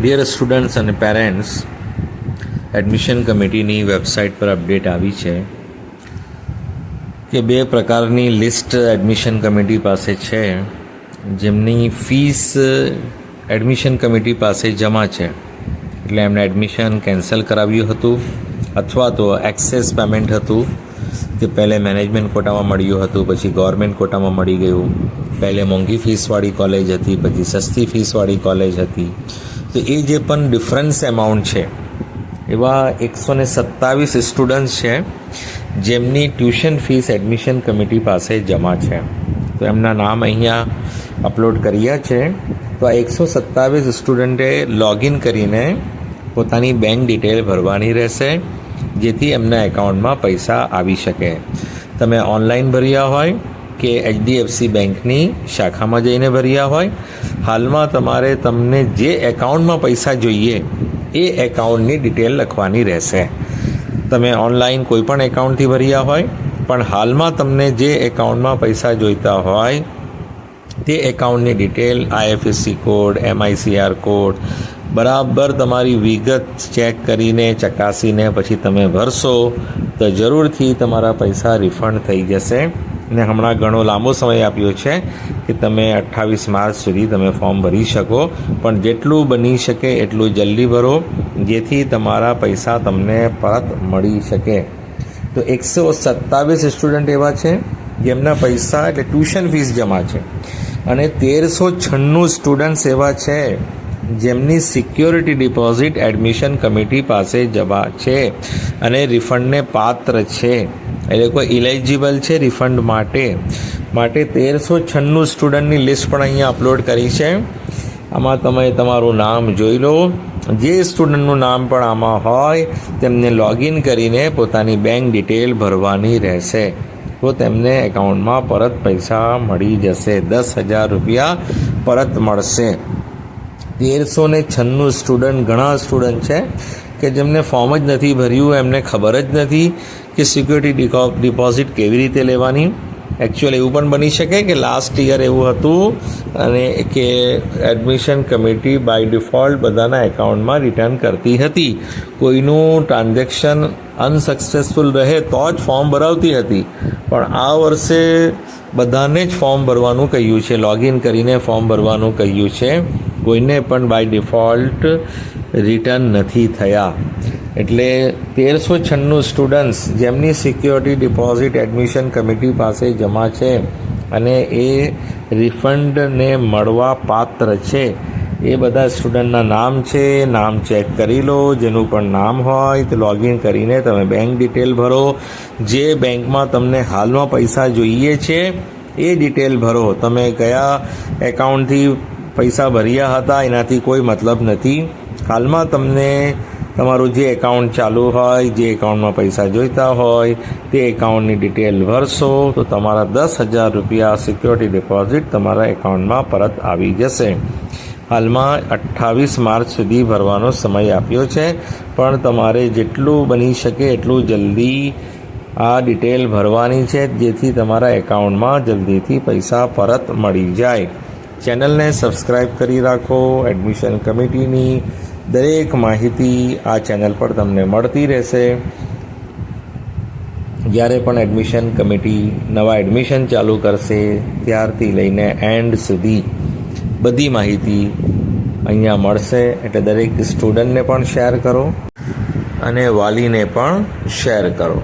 Dear students અને parents admission કમિટીની website પર અપડેટ આવી છે કે બે પ્રકારની લિસ્ટ એડમિશન કમિટી પાસે છે, જેમની ફીસ એડમિશન કમિટી પાસે જમા છે. એટલે એમણે એડમિશન કેન્સલ કરાવ્યું હતું, અથવા તો એક્સેસ પેમેન્ટ હતું કે પહેલે મેનેજમેન્ટ કોટામાં મળ્યું હતું, પછી ગવર્મેન્ટ કોટામાં મળી ગયું. પહેલે મોંઘી ફીસવાળી કોલેજ હતી, પછી સસ્તી ફીસવાળી કોલેજ હતી. તો એ જે પણ ડિફરન્સ એમાઉન્ટ છે, એવા એકસો ને સત્તાવીસ સ્ટુડન્ટ્સ છે, જેમની ટ્યુશન ફીસ એડમિશન કમિટી પાસે જમા છે. તો એમના નામ અહીંયા અપલોડ કર્યા છે. તો આ એકસો સત્તાવીસ સ્ટુડન્ટે લોગિન કરીને પોતાની બેંક ડિટેલ ભરવાની રહેશે, જેથી એમના એકાઉન્ટમાં પૈસા આવી શકે. તમે ઓનલાઈન ભર્યા હોય કે એચડીએફસી બેંકની શાખામાં જઈને ભર્યા હોય. હાલમાં તમારે તમને જે એકાઉન્ટમાં પૈસા જોઈએ, એ એકાઉન્ટની ડિટેલ લખવાની રહેશે. તમે ઓનલાઈન કોઈ પણ એકાઉન્ટથી ભર્યા હોય, પણ હાલમાં તમને જે એકાઉન્ટમાં પૈસા જોઈતા હોય, તે એકાઉન્ટની detail IFSC code MICR code, બરાબર તમારી વિગત ચેક કરીને, ચકાસીને પછી તમે ભરશો, તો જરૂરથી તમારા પૈસા રિફંડ થઈ જશે. ને હમણાં ઘણો લાંબો સમય આપ્યો છે કે તમે અઠ્ઠાવીસ માર્ચ સુધી તમે ફોર્મ ભરી શકો. પણ જેટલું બની શકે એટલું જલ્દી ભરો, જેથી તમારા પૈસા તમને પરત મળી શકે. તો એકસો સત્તાવીસ સ્ટુડન્ટ એવા છે, જેમના પૈસા એટલે ટ્યુશન ફીસ જમા છે. અને તેરસો છન્નું સ્ટુડન્ટ્સ એવા છે જેમની સિક્યોરિટી ડિપોઝિટ એડમિશન કમિટી પાસે જવા છે અને રિફંડને પાત્ર છે. એ લોકો ઇલેજિબલ છે રિફંડ માટે. માટે તેરસો છન્નું સ્ટુડન્ટની લિસ્ટ પણ અહીંયા અપલોડ કરી છે. આમાં તમે તમારું નામ જોઈ લો. જે સ્ટુડન્ટનું નામ પણ આમાં હોય, તેમને લોગિન કરીને પોતાની બેંક ડિટેલ ભરવાની રહેશે. તો તેમને એકાઉન્ટમાં પરત પૈસા મળી જશે. દસ હજાર રૂપિયા પરત મળશે. તેરસો ને છન્નું સ્ટુડન્ટ ઘણા સ્ટુડન્ટ છે કે જેમને ફોર્મ જ નથી ભર્યું, એમને ખબર જ નથી કે સિક્યુરિટી ડિપોઝિટ કેવી રીતે લેવાની. એકચ્યુઅલ એવું પણ બની શકે કે લાસ્ટ યર એવું હતું અને કે એડમિશન કમિટી બાય ડિફોલ્ટ બધાના એકાઉન્ટમાં રિટર્ન કરતી હતી. કોઈનું ટ્રાન્ઝેક્શન અનસક્સેસફુલ રહે તો જ ફોર્મ ભરાવતી હતી. પણ આ વર્ષે બધાને જ ફોર્મ ભરવાનું કહ્યું છે લોગિન કરીને ફોર્મ ભરવાનું કહ્યું છે. કોઈને પણ બાય ડિફોલ્ટ રિટર્ન નથી થયા. એટલે તેરસો છન્નું સ્ટુડન્ટ્સ જેમની સિક્યોરિટી ડિપોઝિટ એડમિશન કમિટી પાસે જમા છે અને એ રિફંડને મળવા પાત્ર છે. એ બધા સ્ટુડન્ટના નામ છે, નામ ચેક કરી લો, જેનું પણ નામ હોય તો લોગિન કરીને તમે બેંક ડિટેલ ભરો. જે બેંકમાં તમને હાલમાં પૈસા જોઈએ છે, એ ડિટેલ ભરો. તમે કયા એકાઉન્ટથી પૈસા ભર્યા હતા, એનાથી કોઈ મતલબ નથી. હાલમાં તમને તમારું જે એકાઉન્ટ ચાલુ હોય, જે એકાઉન્ટમાં પૈસા જોઈતા હોય, તે એકાઉન્ટની ડિટેલ ભરશો, તો તમારા દસ હજાર રૂપિયા સિક્યોરિટી ડિપોઝિટ તમારા એકાઉન્ટમાં પરત આવી જશે. હાલમાં અઠ્ઠાવીસ માર્ચ સુધી ભરવાનો સમય આપ્યો છે, પણ તમારે જેટલું બની શકે એટલું જલ્દી આ ડિટેલ ભરવાની છે, જેથી તમારા એકાઉન્ટમાં જલ્દીથી પૈસા પરત મળી જાય. ચેનલને સબસ્ક્રાઈબ કરી રાખો, એડમિશન કમિટીની દરેક માહિતી આ ચેનલ પર તમને મળતી રહેશે. જ્યારે પણ એડમિશન કમિટી નવા એડમિશન ચાલુ કરશે, ત્યારથી લઈને એન્ડ સુધી બધી માહિતી અહીંયા મળશે. એટલે દરેક સ્ટુડન્ટને પણ શેર કરો અને વાલીને પણ શેર કરો.